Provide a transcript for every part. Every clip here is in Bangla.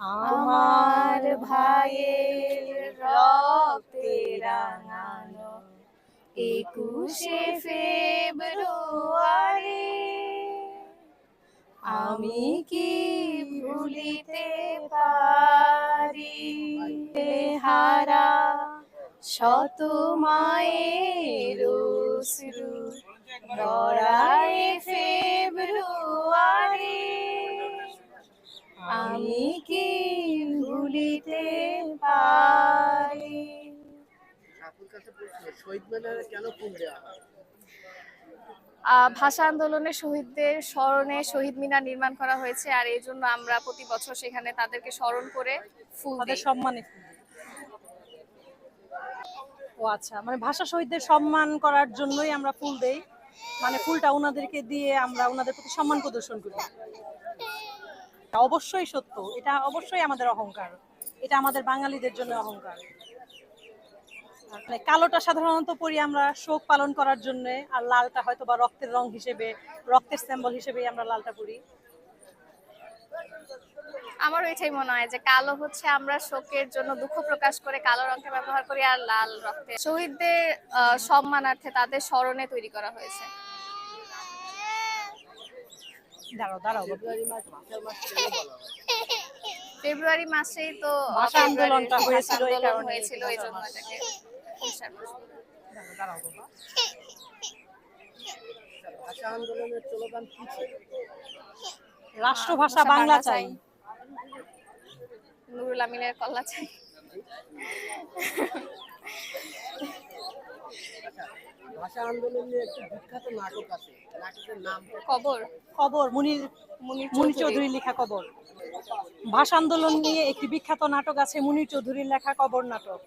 আমার ভাইয়ের রক্তে রাঙানো একুশে ফেব্রুয়ারি। আমি কি ভুলিতে পারি? হারা, শত মায়ের অশ্রু লড়াই ফেব্রুয়ারি। আমি কি ভাষা আন্দোলনে শহীদদের স্মরণে শহীদ মিনার নির্মাণ করা হয়েছে আর এই জন্য আমরা প্রতি বছর সেখানে তাদেরকে স্মরণ করে ফুল সম্মানে ও আচ্ছা মানে ভাষা শহীদদের সম্মান করার জন্যই আমরা ফুল দেই। মানে ফুলটা ওনাদেরকে দিয়ে আমরা ওনাদের প্রতি সম্মান প্রদর্শন করি। অবশ্যই সত্য এটা অবশ্যই আমাদের অহংকার এটা আমাদের বাঙালিদের জন্য অহংকার। মানে কালোটা সাধারণত পরি আমরা শোক পালন করার জন্য আর লালটা হয়তো বা রক্তের রং হিসেবে রক্তের সিম্বল হিসেবেই আমরা লালটা পরি। আমারও এটাই মনে হয় যে কালো হচ্ছে আমরা শোকের জন্য দুঃখ প্রকাশ করে কালো রঙটা ব্যবহার করি আর লাল রক্তে। শহীদদের আহ, সম্মানার্থে তাদের স্মরণে তৈরি করা হয়েছে। দাঁড়াও দাঁড়াও। ফেব্রুয়ারি মাসেই তো আন্দোলনটা হয়েছিল, এই কারণে হয়েছিল এই জন্য এটাকে আন্দোলনের স্লোগান কি ছিল? রাষ্ট্রভাষা বাংলা চাই। নুরুল আমিনের কল্লা চাই। ভাষা আন্দোলন নিয়ে একটি বিখ্যাত নাটক আছে। নাটকের নাম কবর। খবর মুনির মুনির চৌধুরী। লেখা কবর। ভাষা আন্দোলন নিয়ে একটি বিখ্যাত নাটক আছে মুনির চৌধুরীর লেখা কবর নাটক।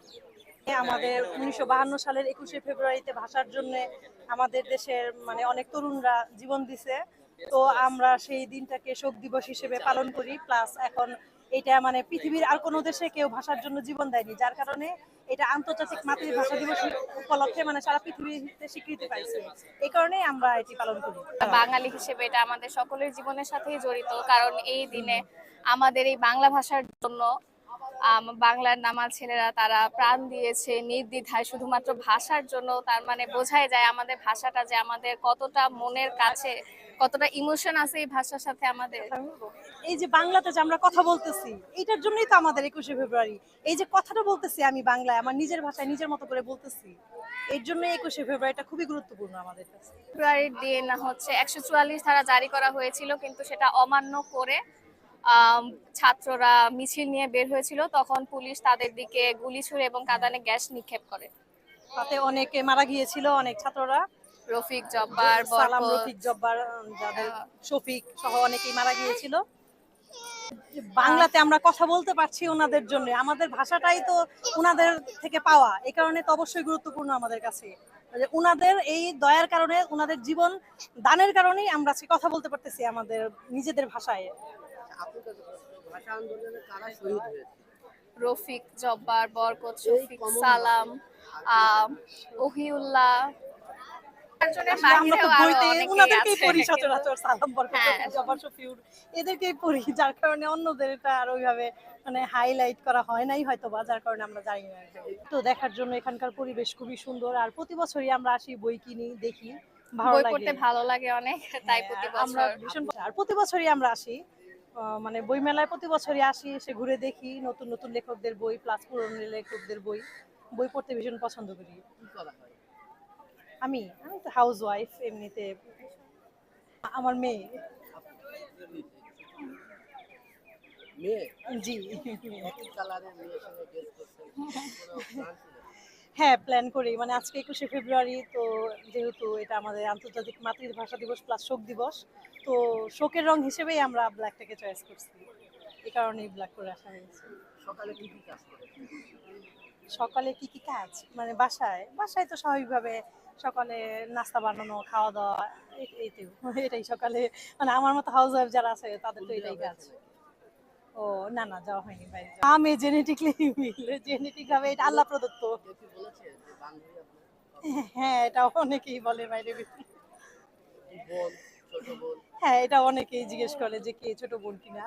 আমাদের উনিশশো বাহান্ন সালের একুশে ফেব্রুয়ারিতে ভাষার জন্য আমাদের দেশের মানে অনেক তরুণরা জীবন দিছে। তো আমরা সেই দিনটাকে শোক দিবস হিসেবে পালন করি প্লাস এখন এটা মানে পৃথিবীর আর কোনো দেশে কেউ ভাষার জন্য জীবন দেয়নি, যার কারণে এটা আন্তর্জাতিক মাতৃভাষা দিবস উপলক্ষে মানে সারা পৃথিবীতে স্বীকৃতি পাইছে। এই কারণেই আমরা এটি পালন করি। বাঙালি হিসেবে এটা আমাদের সকলের জীবনের সাথেই জড়িত, কারণ এই দিনে আমাদের এই বাংলা ভাষার জন্য বাংলার নামা ছেলেরা তারা প্রাণ দিয়েছে নির্দ্বিধায়, শুধুমাত্র ভাষার জন্য তার মানে বোঝাই যায় আমাদের ভাষাটা যে আমাদের কতটা মনের কাছে কতটা ইমোশন আছে এই ভাষার সাথে আমাদের? এই যে বাংলাতে যে আমরা কথা বলতেছি এটার জন্যই তো আমাদের একুশে ফেব্রুয়ারি। এই যে কথাটা বলতেছি আমি বাংলায় আমার নিজের ভাষায় নিজের মতো করে বলতেছি এর জন্য একুশে ফেব্রুয়ারিটা খুবই গুরুত্বপূর্ণ আমাদের কাছে। ফেব্রুয়ারির দিন হচ্ছে একশো চুয়াল্লিশ ধারা জারি করা হয়েছিল কিন্তু সেটা অমান্য করে ছাত্ররা মিছিল নিয়ে বের হয়েছিল। তখন পুলিশ তাদের দিকে গুলি ছুড়ে এবং কাদানে গ্যাস নিক্ষেপ করে। তাতে অনেকে মারা গিয়েছিল অনেক ছাত্ররা। রফিক জব্বার সালাম রফিক জব্বার যাদের আহ, শফিক সহ অনেকেই মারা গিয়েছিল। বাংলাতে আমরা কথা বলতে পারছি ওনাদের জন্য। আমাদের ভাষাটাই তো ওনাদের থেকে পাওয়া। এই কারণে তো অবশ্যই গুরুত্বপূর্ণ আমাদের কাছে। যে ওনাদের এই দয়ার কারণে ওনাদের জীবন দানের কারণেই আমরা কথা বলতে পারতেছি আমাদের নিজেদের ভাষায়। রফিক জব্বার বরকত শফিক সালাম আম, ওহিউল্লাহ এদেরকেই পড়ি যার কারণে অন্যদের এটা আর ওইভাবে মানে হাইলাইট করা হয় নাই হয়তো বা যার কারণে আমরা জানি না। তো দেখার জন্য এখানকার পরিবেশ খুবই সুন্দর আর প্রতি বছরই আমরা আসি বই কিনি দেখি ভালো বই পড়তে ভালো লাগে অনেক তাই হ্যাঁ, প্রতি আমরা ভীষণ আর প্রতি বছরই আমরা আসি মানে বই মেলায় প্রতি বছরই আসি এসে ঘুরে দেখি নতুন নতুন লেখকদের বই প্লাস পুরনো লেখকদের বই বই পড়তে ভীষণ পছন্দ করি। আমি আমি তো হাউস ওয়াইফ এমনিতে। আমার মেয়ে। জি? হ্যাঁ প্ল্যান করি। মানে আজকে একুশে ফেব্রুয়ারি তো যেহেতু এটা আমাদের আন্তর্জাতিক মাতৃভাষা দিবস প্লাস শোক দিবস তো শোকের রং হিসেবেই আমরা ব্ল্যাকটাকে চয়েস করছি। এই কারণেই ব্ল্যাক করে আসা হয়েছে। সকালে কি কি কাজ করে? সকালে কি কি কাজ? মানে বাসায়? বাসায় তো স্বাভাবিকভাবে সকালে নাস্তা বানানো খাওয়া দাওয়া এই- এই এটাই সকালে। মানে আমার মতো হাউস ওয়াইফ যারা আছে তাদের তো এটাই কাজ। ও না না যাওয়া হয়নি বাইরে আমি জেনেটিকলি জেনেটিক ভাবে এটা আল্লাহ প্রদত্ত। হ্যাঁ এটা অনেকেই বলে বাইরে বোন ছোট হ্যাঁ এটা অনেকেই জিজ্ঞেস করে যে কে ছোট বোন কিনা।